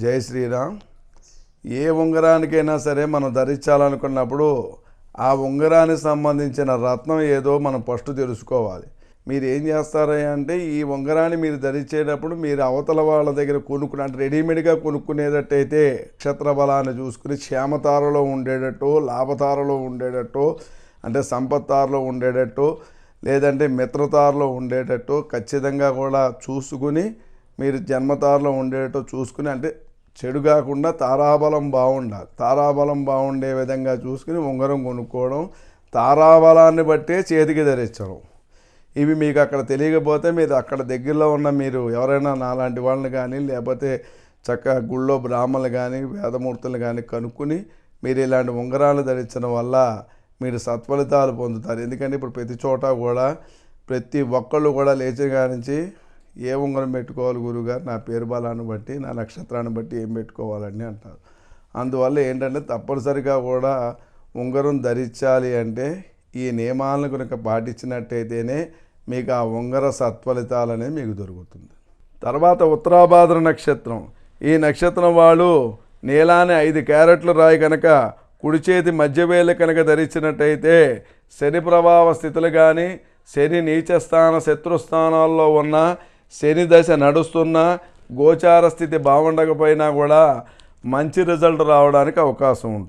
జై శ్రీరామ్. ఏ ఉంగరానికైనా సరే మనం ధరించాలనుకున్నప్పుడు ఆ ఉంగరానికి సంబంధించిన రత్నం ఏదో మనం ఫస్ట్ తెలుసుకోవాలి. మీరు ఏం చేస్తారంటే ఈ ఉంగరాన్ని మీరు ధరించేటప్పుడు మీరు అవతల వాళ్ళ దగ్గర కొనుక్కుని అంటే రెడీమేడ్గా కొనుక్కునేటట్టయితే నక్షత్ర బలాన్ని చూసుకుని క్షేమతారలో ఉండేటట్టు లాభతారలో ఉండేటట్టు అంటే సంపత్తారలో ఉండేటట్టు లేదంటే మిత్రతారలో ఉండేటట్టు ఖచ్చితంగా కూడా చూసుకుని మీరు జన్మతారలో ఉండేటో చూసుకుని అంటే చెడు కాకుండా తారాబలం బాగుండాలి. తారాబలం బాగుండే విధంగా చూసుకుని ఉంగరం కొనుక్కోవడం తారాబలాన్ని బట్టే చేతికి ధరించడం. ఇవి మీకు అక్కడ తెలియకపోతే మీరు అక్కడ దగ్గరలో ఉన్న మీరు ఎవరైనా నాలాంటి వాళ్ళని కానీ లేకపోతే చక్కగా గుళ్ళో బ్రాహ్మణులు కానీ వేదమూర్తులు కానీ కనుక్కుని మీరు ఇలాంటి ఉంగరాలు ధరించడం వల్ల మీరు సత్ఫలితాలు పొందుతారు. ఎందుకంటే ఇప్పుడు ప్రతి చోట కూడా ప్రతి ఒక్కళ్ళు కూడా లేచిన కాడి నుంచి ఏ ఉంగరం పెట్టుకోవాలి గురుగారు? నా పేరు బలాన్ని బట్టి నా నక్షత్రాన్ని బట్టి ఏం పెట్టుకోవాలని అంటారు. అందువల్ల ఏంటంటే తప్పనిసరిగా కూడా ఉంగరం ధరించాలి అంటే ఈ నియమాలను కనుక పాటించినట్టయితేనే మీకు ఆ ఉంగర సత్ఫలితాలు అనేవి మీకు దొరుకుతుంది. తర్వాత ఉత్తరాభాద్ర నక్షత్రం. ఈ నక్షత్రం వాళ్ళు నీలాన్ని ఐదు క్యారెట్లు రాయి కనుక కుడి చేతి మధ్యవేలు కనుక ధరించినట్టయితే శని ప్రభావ స్థితులు కానీ శని నీచస్థాన శత్రుస్థానాల్లో ఉన్న శని దశ నడుస్తున్న గోచార స్థితి బాగుండకపోయినా కూడా మంచి రిజల్ట్ రావడానికి అవకాశం ఉంటుంది.